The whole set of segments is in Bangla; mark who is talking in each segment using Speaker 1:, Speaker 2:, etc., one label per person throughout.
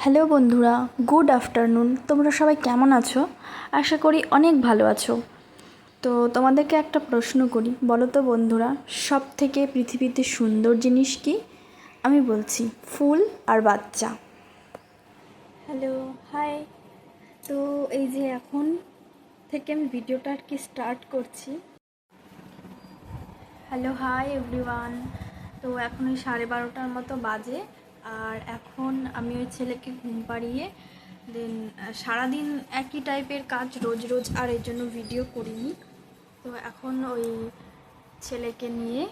Speaker 1: হ্যালো বন্ধুরা, গুড আফটারনুন। তোমরা সবাই কেমন আছো? আশা করি অনেক ভালো আছো। তো তোমাদেরকে একটা প্রশ্ন করি বলো তো বন্ধুরা সব থেকে পৃথিবীতে সুন্দর জিনিস কি? আমি বলছি, ফুল আর বাচ্চা। Hello, hi. তো এই যে এখন থেকে আমি ভিডিওটা আর কি স্টার্ট করছি। Hello, hi everyone. তো এখন ওই সাড়ে বারোটার মতো বাজে। আর এখন আমি ওই ছেলেকে ঘুম পাড়িয়ে দেন সারাদিন একই টাইপের কাজ রোজ রোজ আর এর জন্য ভিডিও করিনি। তো এখন ওই ছেলেকে নিয়ে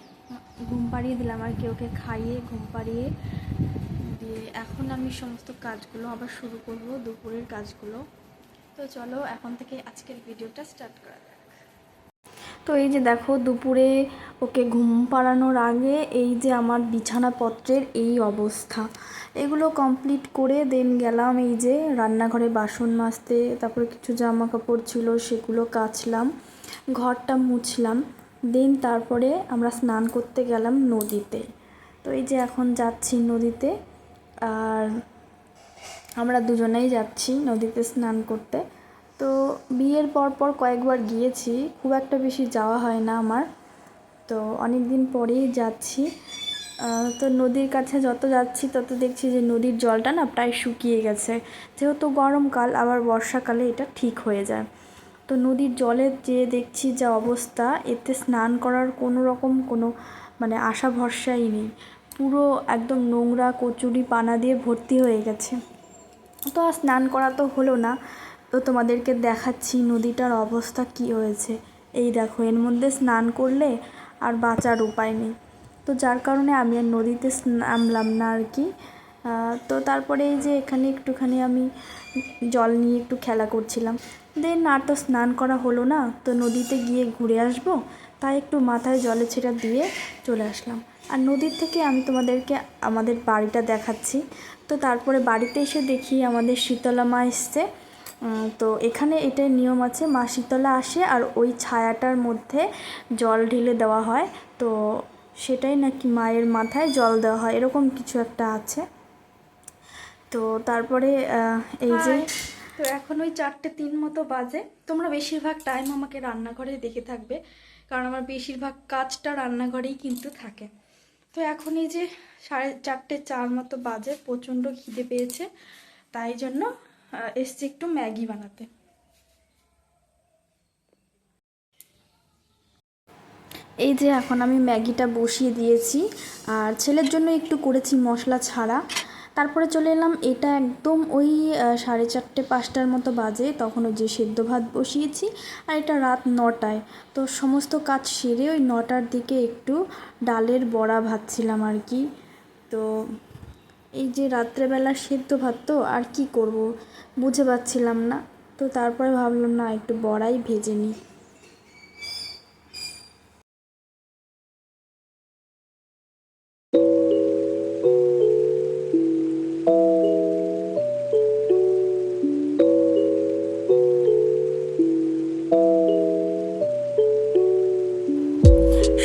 Speaker 1: ঘুম পাড়িয়ে দিলাম আর কি, ওকে খাইয়ে, ঘুম পাড়িয়ে দিয়ে এখন আমি সমস্ত কাজগুলো আবার শুরু করব, দুপুরের কাজগুলো। তো চলো, এখন থেকে আজকের ভিডিওটা স্টার্ট করা তো এই যে দেখো দুপুরে ওকে ঘুম পাড়ানোর আগে এই যে আমার বিছানাপত্রের এই অবস্থা। এগুলো কমপ্লিট করে দেন গেলাম এই যে রান্নাঘরে বাসন মাজতে, তারপরে কিছু জামা কাপড় ছিল সেগুলো কাচলাম, ঘরটা মুছলাম দেন তারপরে আমরা স্নান করতে গেলাম নদীতে। তো এই যে এখন যাচ্ছি নদীতে, আর আমরা দুজনেই যাচ্ছি নদীতে স্নান করতে। তো বিয়ের পর পর কয়েকবার গিয়েছি, খুব একটা বেশি যাওয়া হয় না আমার। তো অনেক দিন পরেই যাচ্ছি। তো নদীর কাছে যত যাচ্ছি তত দেখছি যে নদীর জলটা না প্রায় শুকিয়ে গেছে। যেহেতু গরমকাল আবার বর্ষাকালে এটা ঠিক হয়ে যায়। তো নদীর জলে যে দেখছি যা অবস্থা, এতে স্নান করার কোনো রকম কোনো মানে আশা ভরসাই নেই। পুরো একদম নোংরা কচুরি পানা দিয়ে ভর্তি হয়ে গেছে। তো আর স্নান করা তো হলো না। তো তোমাদেরকে দেখাচ্ছি নদীটার অবস্থা কি হয়েছে। এই দেখো, এর মধ্যে স্নান করলে আর বাঁচার উপায় নেই। তো যার কারণে আমি আর নদীতে নামলাম না আর কি। তো তারপরে এই যে এখানে একটুখানি আমি জল নিয়ে একটু খেলা করছিলাম। দেন আর তো স্নান করা হলো না, তো নদীতে গিয়ে ঘুরে আসব। তাই একটু মাথায় জলে ছেটা দিয়ে চলে আসলাম। আর নদীর থেকে আমি তোমাদেরকে আমাদের বাড়িটা দেখাচ্ছি। তো তারপরে বাড়িতে এসে দেখি আমাদের শীতলা মা এসছে। তো এখানে এটাই নিয়ম আছে, মা শীতলা আসে আর ওই ছায়াটার মধ্যে জল ঢেলে দেওয়া হয়। তো সেটাই নাকি মায়ের মাথায় জল দেওয়া হয়, এরকম কিছু একটা আছে। তো তারপরে এই যে তো এখন ওই চারটে তিন মতো বাজে। তোমরা বেশিরভাগ টাইম আমাকে রান্নাঘরে দেখে থাকবে, কারণ আমার বেশিরভাগ কাজটা রান্নাঘরেই কিন্তু থাকে। তো এখন এই যে সাড়ে চারটে চার মতো বাজে, প্রচণ্ড খিদে পেয়েছে, তাই জন্য এসছি একটু ম্যাগি বানাতে। এই যে এখন আমি ম্যাগিটা বসিয়ে দিয়েছি, আর ছেলের জন্য একটু করেছি মশলা ছাড়া। তারপরে চলে এলাম, এটা একদম ওই সাড়ে চারটে পাঁচটার মতো বাজে, তখন ওই যে সেদ্ধ ভাত বসিয়েছি, আর এটা রাত নটায়। তো সমস্ত কাজ সেরে ওই নটার দিকে একটু ডালের বড়া ভাজছিলাম আর কি। তো এই যে রাত্রেবেলা সেদ্ধ ভাত তো, আর কি করব? বুঝে পাচ্ছিলাম না। তো তারপরে ভাবলাম, না, একটু বড়াই ভেজে নিই।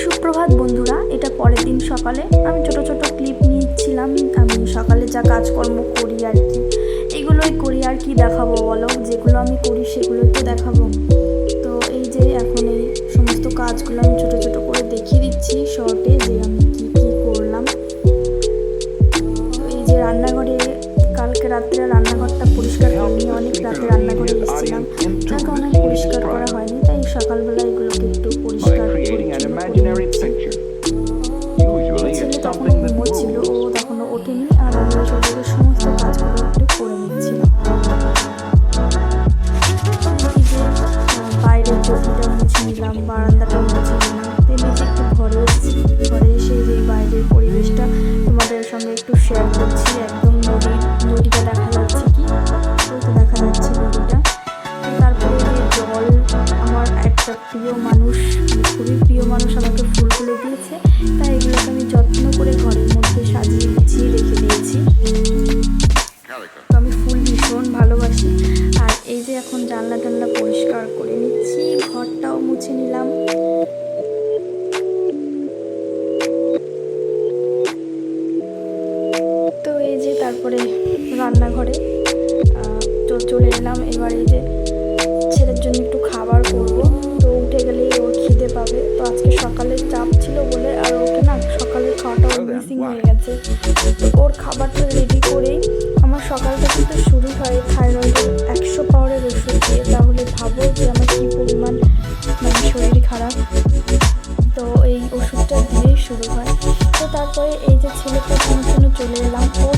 Speaker 1: সুপ্রভাত বন্ধুরা, এটা পরের দিন সকালে। আমি ছোট ছোট ক্লিপ নিচ্ছিলাম আমি সকালে যা কাজকর্ম করি আর কি, এগুলোই করি আর কি দেখাবো বলো? যেগুলো আমি করি সেগুলোই তো দেখাবো। তো এই যে এখন এই সমস্ত কাজগুলো আমি ছোটো ছোটো করে দেখিয়ে দিচ্ছি শর্টে যে আমি কি কি করলাম। এই যে রান্নাঘরে, কালকে রাত্রে রান্নাঘরটা পরিষ্কার করিনি, অনেক রাতে রান্নাঘরে এসেছিলাম। যার অনেক পরিষ্কার করা হয়নি, তাই সকালবেলা এগুলোকে একটু পরিষ্কার তারপরে রান্নাঘরে তো চলে এলাম এবার এই যে ছেলের জন্য একটু খাবার করব। তো উঠে গেলেই ওর খিদে পাবে। তো আজকে সকালে চাপ ছিল বলে আর ওকে না সকালের খাওয়াটা মিসিং হয়ে গেছে। তো ওর খাবারটা রেডি করেই আমার সকালটা কিন্তু শুরু হয় থাইরয়েডের একশো পাওয়ারের ওষুধ দিয়ে। তাহলে ভাবো যে আমার কী পরিমাণ মানে শরীর খারাপ। তো এই ওষুধটা দিয়েই শুরু হয়। তো তারপরে এই যে ছেলেটা কোনো চলে এলাম। ও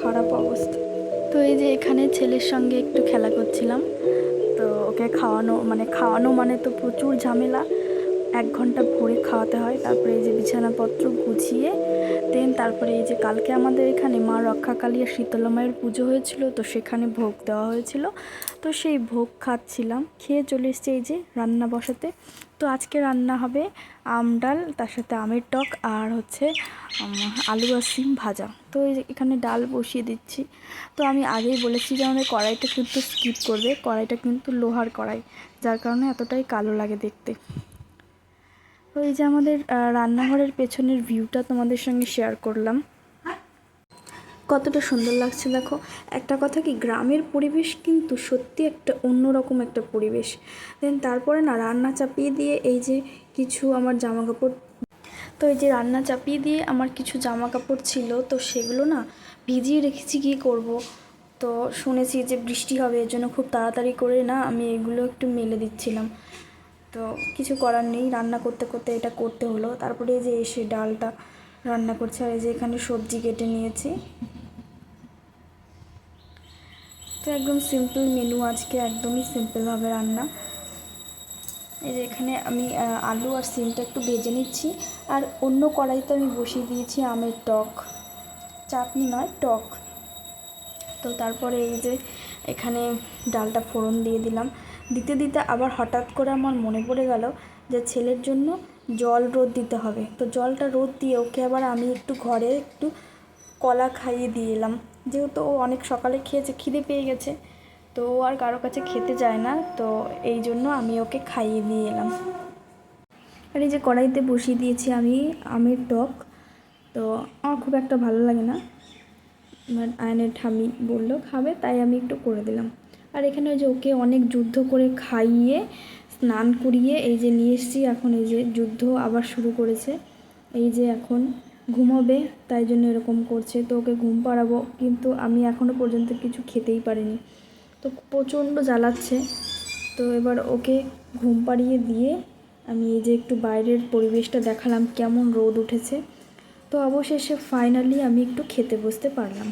Speaker 1: খারাপ অবস্থা। তো এই যে এখানে ছেলের সঙ্গে একটু খেলা করছিলাম, তো ওকে খাওয়ানো মানে খাওয়ানো মানে তো প্রচুর ঝামেলা। এক ঘণ্টা ভরে খাওয়াতে হয়, তারপরে এই যে বিছানাপত্র গুছিয়ে দেন তারপরে এই যে কালকে আমাদের এখানে মা রক্ষাকালী আর শীতলা মায়ের পুজো হয়েছিল, তো সেখানে ভোগ দেওয়া হয়েছিল। তো সেই ভোগ খাচ্ছিলাম, খেয়ে চলে এসছে এই যে রান্না বসাতে। তো আজকে রান্না হবে আম ডাল, তার সাথে আমের টক আর হচ্ছে আলু আর সিম ভাজা। তো এই এখানে ডাল বসিয়ে দিচ্ছি। তো আমি আগেই বলেছি যে আমাদের কড়াইটা কিন্তু স্কিপ করবে, কড়াইটা কিন্তু লোহার কড়াই, যার কারণে এতটাই কালো লাগে দেখতে। তো এই যে আমাদের রান্নাঘরের পেছনের ভিউটা তোমাদের সঙ্গে শেয়ার করলাম। কতটা সুন্দর লাগছে দেখো। একটা কথা কি, গ্রামের পরিবেশ কিন্তু সত্যি একটা অন্যরকম একটা পরিবেশ। দেন তারপরে না, রান্না চাপিয়ে দিয়ে এই যে কিছু আমার জামা কাপড় তো এই যে রান্না চাপিয়ে দিয়ে আমার কিছু জামা কাপড় ছিল, তো সেগুলো না ভিজিয়ে রেখেছি, কী করব? তো শুনেছি যে বৃষ্টি হবে, এর জন্য খুব তাড়াতাড়ি করে না আমি এগুলো একটু মেলে দিচ্ছিলাম। তো কিছু করার নেই, রান্না করতে করতে এটা করতে হলো। তারপরে এই যে এসে ডালটা রান্না করছে, আর এই যে এখানে সবজি কেটে নিয়েছি। তো একদম সিম্পল মেনু আজকে, একদমই সিম্পলভাবে রান্না। এই যে এখানে আমি আলু আর সিমটা একটু ভেজে নিচ্ছি। আর অন্য কড়াইতে আমি বসিয়ে দিয়েছি আমের টক। চাটনি নয়, টক। তো তারপরে এই যে এখানে ডালটা ফোড়ন দিয়ে দিলাম। দিতে দিতে আবার হঠাৎ করে আমার মনে পড়ে গেল যে ছেলের জন্য জল রোদ দিতে হবে। তো জলটা রোদ দিয়ে ওকে আবার আমি একটু ঘরে একটু কলা খাইয়ে দিয়ে এলাম। যেহেতু ও অনেক সকালে খেয়েছে, খিদে পেয়ে গেছে, তো ও আর কারও কাছে খেতে যায় না, তো এই জন্য আমি ওকে খাইয়ে দিয়ে এলাম। আর এই যে কড়াইতে বসিয়ে দিয়েছি আমি আমের টক, তো আমার খুব একটা ভালো লাগে না। আমার আয়নের ঠামি বলল, খাবে? তাই আমি একটু করে দিলাম। আর এখানে ওই যে ওকে অনেক যুদ্ধ করে খাইয়ে, স্নান করিয়ে এই যে নিয়ে এসেছি, এখন এই যে যুদ্ধ আবার শুরু করেছে। এই যে এখন ঘুমাবে, তাই জন্য এরকম করছে। তো ওকে ঘুম পাড়াবো, কিন্তু আমি এখনও পর্যন্ত কিছু খেতেই পারিনি। তো প্রচণ্ড জ্বালাচ্ছে। তো এবার ওকে ঘুম পাড়িয়ে দিয়ে আমি এই যে একটু বাইরের পরিবেশটা দেখালাম, কেমন রোদ উঠেছে। তো অবশেষে ফাইনালি আমি একটু খেতে বসতে পারলাম।